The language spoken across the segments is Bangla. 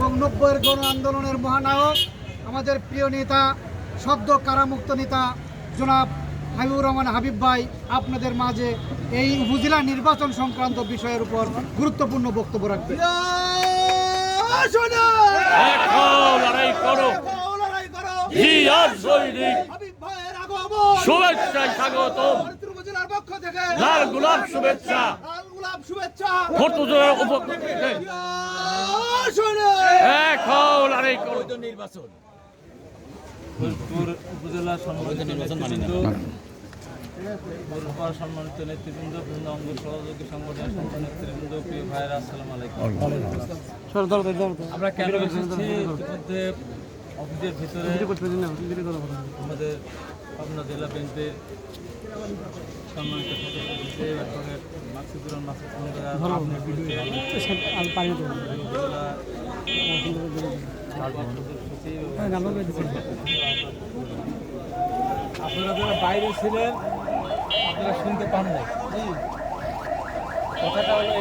এবং নব্বইয়ের গণ আন্দোলনের মহানায়ক আমাদের প্রিয় নেতা সদ্য কারামুক্ত নেতা জনাব হাবিবুর রহমান হাবিব ভাই আপনাদের মাঝে এই উপজেলা নির্বাচন সংক্রান্ত বিষয়ের উপর গুরুত্বপূর্ণ বক্তব্য রাখবে। দেখো লড়াই করো। জিয়ার সৈনিক। শুভেচ্ছায় স্বাগতম। লাল গোলাপ শুভেচ্ছা। উপর উপজেলা সম্মানিত নেতৃবৃন্দ পৌরসভার সম্মানিত নেতৃবৃন্দ বিভিন্ন অঙ্গ সহযোগী সংগঠনের সম্মানিত নেতৃবৃন্দ প্রিয় ভাইয়েরা আসসালামু আলাইকুম। আমরা কেন এসেছি ইতিমধ্যে অফিসের ভিতরে আমাদের পাবনা জেলা বেঞ্চের সম্মানিত মাসুদ আপনার বাইরে ছিলেন, আপনারা শুনতে পান নাই। কথাটা হলো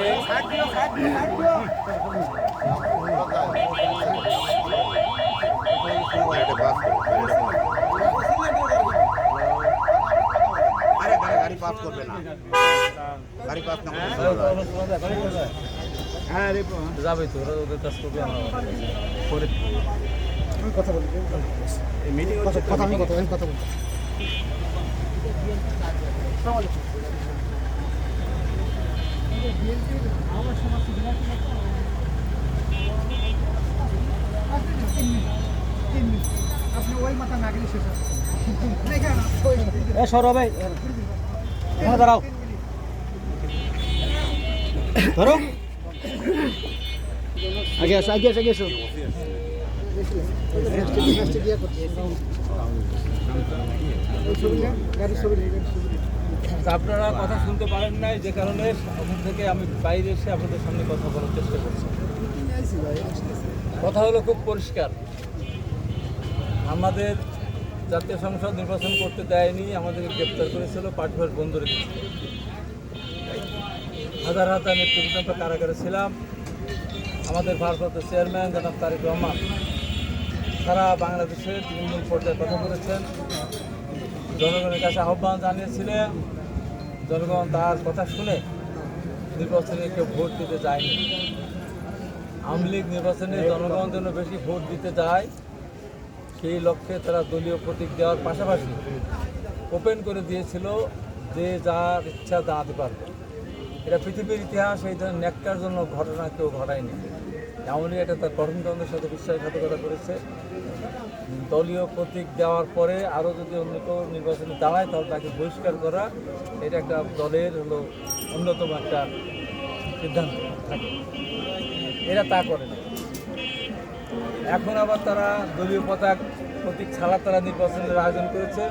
গাড়ি পাস করবে না। গাড়ি পাস না। হ্যাঁ যাবে তো ওরা ওদের কাজ করবে আমরা পরে কথা বলি কথা কথা আমি কথা কথা বলি। এ ভাই। এখানে দাঁড়াও। ধরো। আগে আসো আগে আসো আগে আসো। আপনারা কথা শুনতে পারেন নাই, যে কারণে ওখান থেকে আমি বাইরে এসে আপনাদের সামনে কথা বলার চেষ্টা করছি। কথা হলো খুব পরিষ্কার। আমাদের জাতীয় সংসদ নির্বাচন করতে দেয়নি, আমাদেরকে গ্রেপ্তার করেছিল পাঠভার বন্ধ রেখেছিল হাজার হাজার আমরা কারাগারে ছিলাম। আমাদের ভারপ্রাপ্ত চেয়ারম্যান জনাব তারেক রহমান সারা বাংলাদেশে তৃণমূল পর্যায়ে কথা বলেছেন। জনগণের কাছে আহ্বান জানিয়েছিলেন, জনগণ তার কথা শুনে নির্বাচনে কেউ ভোট দিতে যায়নি। আওয়ামী লীগ নির্বাচনে জনগণ যেন বেশি ভোট দিতে যায়, সেই লক্ষ্যে তারা দলীয় প্রতীক দেওয়ার পাশাপাশি ওপেন করে দিয়েছিল যে যার ইচ্ছা দাঁড়াতে পারবে। এটা পৃথিবীর ইতিহাস, এই ধরনের ন্যাক্কার জন্য ঘটনা কেউ ঘটায়নি। এমনই এটা তার গঠনতন্ত্রের সাথে বিশ্বাসঘাতকতা করেছে। দলীয় প্রতীক দেওয়ার পরে আরও যদি অন্য কেউ নির্বাচনে দাঁড়ায়, তাহলে তাকে বহিষ্কার করা, এটা একটা দলের হলো অন্যতম একটা সিদ্ধান্ত। থাকে এরা তা করে না। এখন আবার তারা দলীয় পতাক প্রতীক ছাড়া তারা নির্বাচনের আয়োজন করেছে।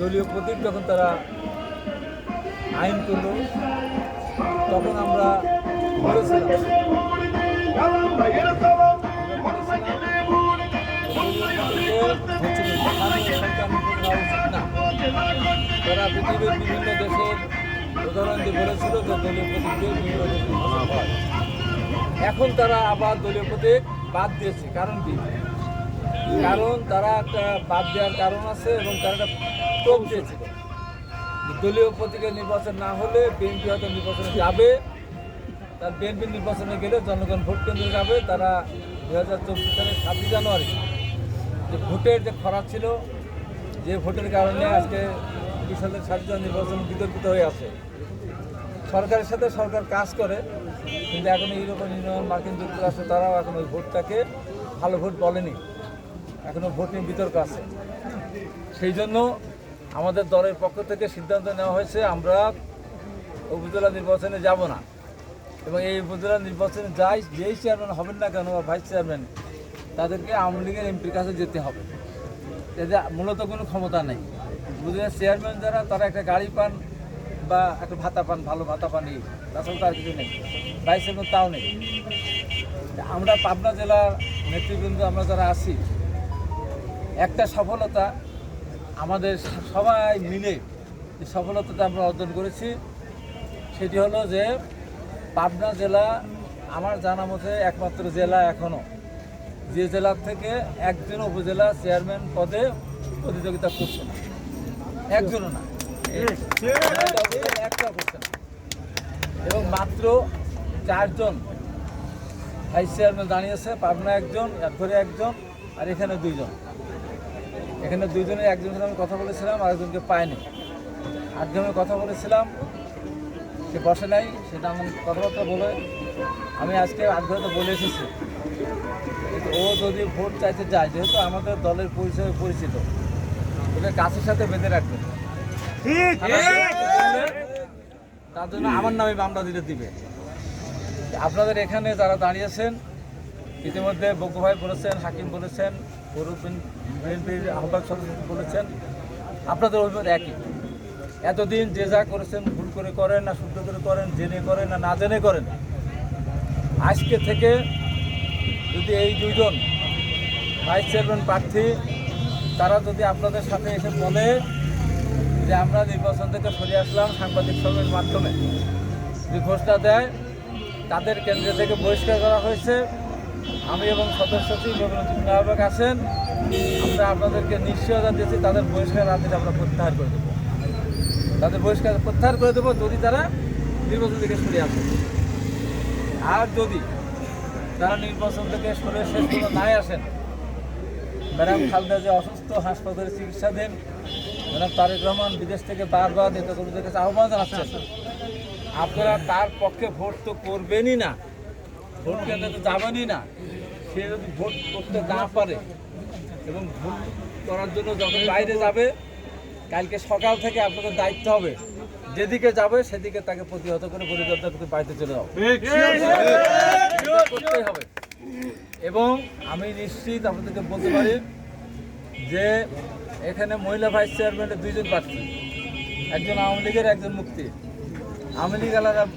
দলীয় প্রতীক যখন তারা আইন করল তখন আমরা তারা পৃথিবীর বিভিন্ন দেশের উদাহরণ দিয়ে বলেছিল যে দলীয় প্রতীক দিয়ে বিভিন্ন হয়। এখন তারা আবার দলীয় প্রতীক বাদ দিয়েছে। কারণ কি? কারণ তারা একটা বাদ দেওয়ার কারণ আছে এবং তারা একটা টোপ দিয়েছিল। দলীয় প্রতীকের নির্বাচন না হলে বিএনপি হয়তো নির্বাচনে যাবে। তার বিএনপি নির্বাচনে গেলে জনগণ ভোট কেন্দ্রে যাবে। তারা দু হাজার চব্বিশ সালের ছাব্বিশ জানুয়ারি যে ভোটের যে খরা ছিল, যে ভোটের কারণে আজকে চব্বিশ সালের ছাব্বিশ নির্বাচন বিতর্কিত হয়ে আছে। সরকারের সাথে সরকার কাজ করে, কিন্তু এখন ইউরোপিয়ান ইউনিয়ন মার্কিন যুক্তরাষ্ট্র তারাও এখন ওই ভোটটাকে ভালো ভোট বলেনি। এখনও ভোট নিয়ে বিতর্ক আছে। সেই জন্য আমাদের দলের পক্ষ থেকে সিদ্ধান্ত নেওয়া হয়েছে, আমরা উপজেলা নির্বাচনে যাব না। এবং এই উপজেলা নির্বাচনে যাই, যেই চেয়ারম্যান হবেন না কেন বা ভাইস চেয়ারম্যান তাদেরকে আওয়ামী লীগের এমপির কাছে যেতে হবে। এদের মূলত কোনো ক্ষমতা নেই। উপজেলার চেয়ারম্যান যারা, তারা একটা গাড়ি পান বা একটা ভাতা পান, ভালো ভাতা পান এই, তাছাড়া তার কিছু নেই। ভাইস চেয়ারম্যান তাও নেই। আমরা পাবনা জেলার নেতৃবৃন্দ, আমরা যারা আছি, একটা সফলতা আমাদের সবাই মিলে যে সফলতাটা আমরা অর্জন করেছি, সেটি হলো যে পাবনা জেলা আমার জানা মতে একমাত্র জেলা এখনও যে জেলার থেকে একজন উপজেলা চেয়ারম্যান পদে প্রতিযোগিতা করছে না। একজনও না। একটা করছে না। এবং মাত্র চারজন ভাইস চেয়ারম্যান দাঁড়িয়েছে, পাবনা একজন ধরে একজন, আর এখানে দুইজন। এখানে দুইজনের একজনের সাথে আমি কথা বলেছিলাম আর পায়নি আটজনের কথা বলেছিলাম সে বসে নাই সেটা আমার কথাবার্তা বলে আমি আজকে আট ঘরে বলে এসেছি। ও যদি ভোট চাইতে যায় যেহেতু আমাদের দলের পরিচয় পরিচিত ওকে কাছের সাথে বেঁধে রাখবে। তার জন্য আমার নামে মামলা দিতে দিবে। আপনাদের এখানে যারা দাঁড়িয়েছেন ইতিমধ্যে বকু ভাই বলেছেন হাকিম বলেছেন পৌর বিএনপির আহ্বায়ক সদস্য বলেছেন, আপনাদের অভিমত একই। এতদিন যে যা করেছেন, ভুল করে করেন না, শুদ্ধ করে করেন, জেনে করেন না না জেনে করেন। আজকে থেকে যদি এই দুইজন ভাইস চেয়ারম্যান প্রার্থী, তারা যদি আপনাদের সাথে এসে বলে যে আমরা নির্বাচন থেকে সরে আসলাম সাংবাদিক সম্মেলনের মাধ্যমে, যদি ঘোষণা দেয়, তাদের কেন্দ্র থেকে বহিষ্কার করা হয়েছে আমি এবং সদস্য সচিব এবং আহ্বায়ক আছেন। আমরা আপনাদেরকে নিশ্চয়তা দিয়েছি তাদের বহিষ্কার রাতে আমরা প্রত্যাহার করে দেবো। তাদের বহিষ্কার প্রত্যাহার করে দেবো যদি তারা নির্বাচন থেকে সরে আসে। আর যদি তারা নির্বাচন থেকে সরে শেষ পর্যন্ত নাই আসেন, ম্যাডাম খালদা যে অসুস্থ, হাসপাতালে চিকিৎসাধীন, ম্যাডাম তারেক রহমান বিদেশ থেকে বারবার নেতাকর্মীদের কাছে আহ্বান আপনারা তার পক্ষে ভোট তো করবেনই না। ভোট কেন্দ্রে তো যাবেনই না। সে যদি ভোট করতে না পারে এবং ভোট করার জন্য যখন বাইরে যাবে কালকে সকাল থেকে আপনাদের দায়িত্ব হবে। যেদিকে যাবে সেদিকে তাকে প্রতিহত করে পরিকল্পনা করে বাড়িতে চলে যাও। করতেই হবে। এবং আমি নিশ্চিত আপনাদেরকে বলতে পারি যে এখানে মহিলা ভাইস চেয়ারম্যানের দুইজন প্রার্থী একজন আওয়ামী লীগের একজন মুক্তি। আওয়ামী লীগ এলাকার